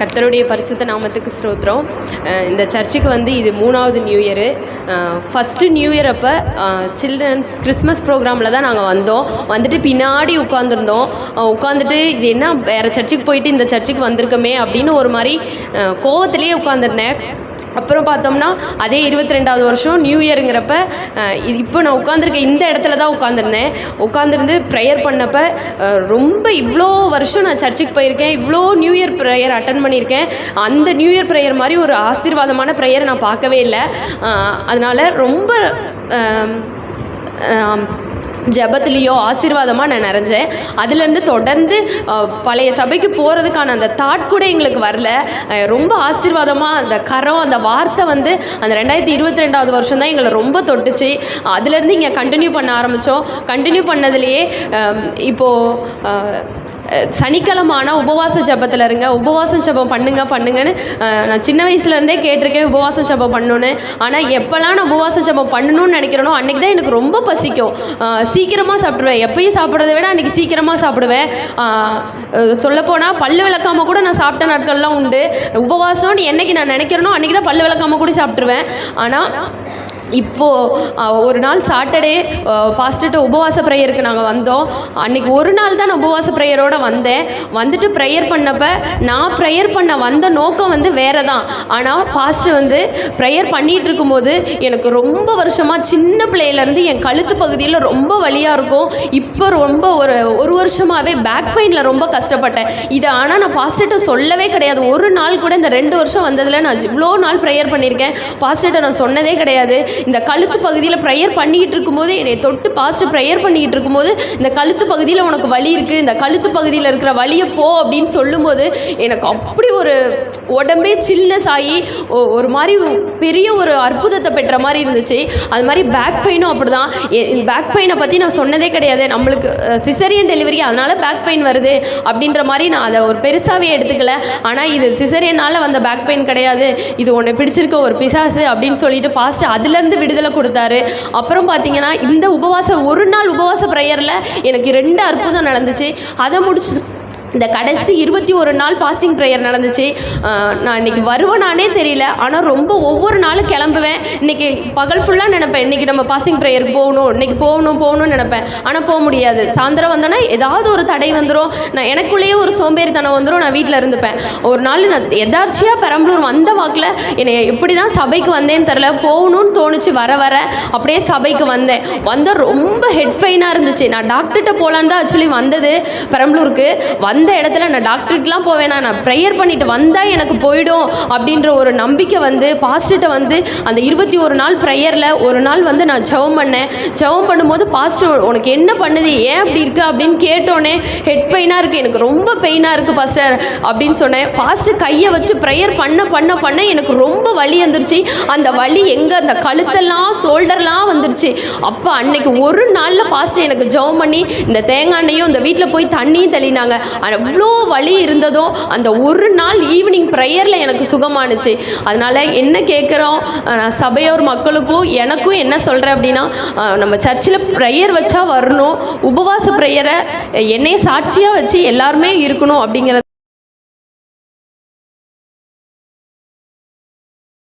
கர்த்தருடைய பரிசுத்த நாமத்துக்கு ஸ்தோத்திரம். இந்த சர்ச்சுக்கு வந்து இது மூணாவது new year. First new year அப்போ சில்ட்ரன்ஸ் கிறிஸ்மஸ் ப்ரோக்ராமில் தான் நாங்கள் வந்தோம். வந்துட்டு பின்னாடி உட்காந்துருந்தோம் உட்காந்துட்டு இது என்ன வேறு சர்ச்சுக்கு போயிட்டு இந்த சர்ச்சுக்கு வந்திருக்கோமே அப்படின்னு ஒரு மாதிரி கோவத்திலே உட்காந்துருந்தேன் அப்புறம் பார்த்தோம்னா அதே இருபத்தி ரெண்டாவது வருஷம் நியூ இயருங்கிறப்ப இது இப்போ நான் உட்காந்துருக்க இந்த இடத்துல தான் உட்காந்துருந்தேன் உட்காந்துருந்து ப்ரேயர் பண்ணப்ப ரொம்ப இவ்வளோ வருஷம் நான் சர்ச்சுக்கு போயிருக்கேன். இவ்வளோ நியூ இயர் ப்ரேயர் அட்டன் பண்ணியிருக்கேன். அந்த நியூ இயர் ப்ரேயர் மாதிரி ஒரு ஆசீர்வாதமான ப்ரேயரை நான் பார்க்கவே இல்லை. அதனால் ரொம்ப ஜபத்துலேயோ ஆசீர்வாதமாக நான் நிறைஞ்சேன். அதுலேருந்து தொடர்ந்து பழைய சபைக்கு போகிறதுக்கான அந்த தாட் கூட எங்களுக்கு வரல. ரொம்ப ஆசீர்வாதமாக அந்த கரம் அந்த வார்த்தை வந்து அந்த ரெண்டாயிரத்தி இருபத்தி ரெண்டாவது வருஷம் தான் எங்களை ரொம்ப தொட்டுச்சு. அதுலேருந்து இங்கே கண்டினியூ பண்ண ஆரம்பித்தோம் கண்டினியூ பண்ணதுலேயே இப்போது சனிக்கிழமை ஆனால் உபவாச ஜபத்தில் இருங்க. உபவாசம் ஜபம் பண்ணுங்க பண்ணுங்கன்னு நான் சின்ன வயசுலேருந்தே கேட்டிருக்கேன் உபவாச ஜபம் பண்ணணுன்னு ஆனால் எப்போல்லாம் நான் உபவாச ஜெபம் பண்ணணும்னு நினைக்கிறேனோ அன்றைக்கி தான் எனக்கு ரொம்ப பசிக்கும். சீக்கிரமாக சாப்பிடுவேன். எப்பயும் சாப்பிட்றத விட அன்றைக்கி சீக்கிரமாக சாப்பிடுவேன். சொல்லப்போனால் பல்லு விளக்காமல் கூட நான் சாப்பிட்ட நாட்கள்லாம் உண்டு. உபவாசம்னு என்றைக்கு நான் நினைக்கிறேனோ அன்றைக்கி தான் பல்லு விளக்காமல் கூட சாப்பிட்ருவேன் ஆனால் இப்போது ஒரு நாள் சாட்டர்டே பாஸ்டர்கிட்ட உபவாச ப்ரேயருக்கு நாங்கள் வந்தோம். அன்றைக்கி ஒரு நாள் தான் நான் உபவாச ப்ரேயரோடு வந்தேன். வந்துட்டு ப்ரேயர் பண்ணப்போ நான் ப்ரேயர் பண்ண வந்த நோக்கம் வந்து வேறு தான் ஆனால் பாஸ்டர் வந்து ப்ரேயர் பண்ணிகிட்டு இருக்கும்போது எனக்கு ரொம்ப வருஷமாக சின்ன பிள்ளையிலேருந்து என் கழுத்து பகுதியில் ரொம்ப வழியாக இருக்கும். இப்போ இப்போ ரொம்ப ஒரு ஒரு வருஷமாகவே பேக் பெயினில் ரொம்ப கஷ்டப்பட்டேன். இதை ஆனால் நான் பாஸ்டர்கிட்ட சொல்லவே கிடையாது. ஒரு நாள் கூட இந்த ரெண்டு வருஷம் வந்ததில் நான் இவ்வளோ நாள் ப்ரேயர் பண்ணியிருக்கேன் பாஸ்டர்கிட்ட நான் சொன்னதே கிடையாது. இந்த கழுத்து பகுதியில் ப்ரேயர் பண்ணிக்கிட்டு இருக்கும்போது என்னை தொட்டு பாஸ்டர் ப்ரேயர் பண்ணிக்கிட்டு இருக்கும்போது இந்த கழுத்து பகுதியில் உனக்கு வலி இருக்குது இந்த கழுத்து பகுதியில் இருக்கிற வழியை போ அப்படின்னு சொல்லும்போது எனக்கு அப்படி ஒரு உடம்பே சில்னஸ் ஆகி ஒரு மாதிரி பெரிய ஒரு அற்புதத்தை பெற்ற மாதிரி இருந்துச்சு. அது மாதிரி பேக் பெயினும் அப்படி தான் பேக் பெயினை பற்றி நான் சொன்னதே கிடையாது. நம்மளுக்கு சிசரியன் டெலிவரி அதனால் பேக் பெயின் வருது அப்படின்ற மாதிரி நான் அதை ஒரு பெருசாகவே எடுத்துக்கல. ஆனால் இது சிசரியனால் வந்த பேக் பெயின் கிடையாது. இது உன்னை பிடிச்சிருக்க ஒரு பிசாசு அப்படின்னு சொல்லிட்டு பாஸ்ட் அதுலேருந்து விடுதலை கொடுத்தாரு. அப்புறம் பார்த்தீங்கன்னா இந்த உபவாச ஒரு நாள் உபவாச ப்ரேயரில் எனக்கு ரெண்டு அற்புதம் நடந்துச்சு. அதை முடிச்சு இந்த கடைசி இருபத்தி ஒரு நாள் பாஸ்டிங் ப்ரேயர் நடந்துச்சு. நான் இன்னைக்கு வருவேனானே தெரியல. ஆனால் ரொம்ப ஒவ்வொரு நாளும் கிளம்புவேன். இன்னைக்கு பகல் ஃபுல்லாக நினைப்பேன். இன்றைக்கி நம்ம பாஸ்டிங் ப்ரேயருக்கு போகணும் இன்னைக்கு போகணும் போகணும்னு நினைப்பேன். ஆனால் போக முடியாது. சாயந்தரம் வந்தோன்னா ஏதாவது ஒரு தடை வந்துடும் நான் எனக்குள்ளேயே ஒரு சோம்பேறித்தனம் வந்துடும் நான் வீட்டில் இருந்துப்பேன். ஒரு நாள் நான் எதார்ச்சியாக பெரம்பலூர் வந்த வாக்கில் என்னை எப்படி தான் சபைக்கு வந்தேன்னு தெரில போகணும்னு தோணுச்சு வர வர. அப்படியே சபைக்கு வந்தேன். வந்த ரொம்ப ஹெட் பெயினாக இருந்துச்சு. நான் டாக்டர்கிட்ட போகலான்னு தான் ஆக்சுவலி வந்தது பெரம்பலூருக்கு. வந்த இடத்துல நான் டாக்டருக்குலாம் போவேனா? நான் ப்ரேயர் பண்ணிட்டு வந்தால் எனக்கு போயிடும் அப்படின்ற ஒரு நம்பிக்கை வந்து பாஸ்டர்கிட்ட வந்து அந்த இருபத்தி ஒரு நாள் ப்ரேயரில் ஒரு நாள் வந்து நான் ஜெபம் பண்ணேன். ஜெபம் பண்ணும்போது பாஸ்டர் உனக்கு என்ன பண்ணுது? ஏன் அப்படி இருக்குது அப்படின்னு கேட்டோன்னே ஹெட் பெயினாக இருக்குது எனக்கு ரொம்ப பெயினாக இருக்குது பாஸ்டர் அப்படின்னு சொன்னேன். பாஸ்டர் கையை வச்சு ப்ரேயர் பண்ண பண்ண பண்ண எனக்கு ரொம்ப வலி வந்துருச்சு. அந்த வலி எங்கே? அந்த கழுத்தெல்லாம் ஷோல்டர்லாம் வந்துருச்சு. அப்போ அன்னைக்கு ஒரு நாளில் பாஸ்டர் எனக்கு ஜெபம் பண்ணி இந்த தேங்காய் எண்ணெயும் இந்த வீட்டில் போய் தண்ணியும் தள்ளினாங்க அவ்வளோ வலி இருந்ததும் அந்த ஒரு நாள் ஈவினிங் ப்ரேயரில் எனக்கு சுகமானுச்சு. அதனால் என்ன கேட்குறோம் சபையோர் மக்களுக்கும் எனக்கும் என்ன சொல்கிறேன் அப்படின்னா நம்ம சர்ச்சில் ப்ரேயர் வச்சா வரணும். உபவாச ப்ரேயரை என்னைய சாட்சியாக வச்சு எல்லாருமே இருக்கணும் அப்படிங்கிறது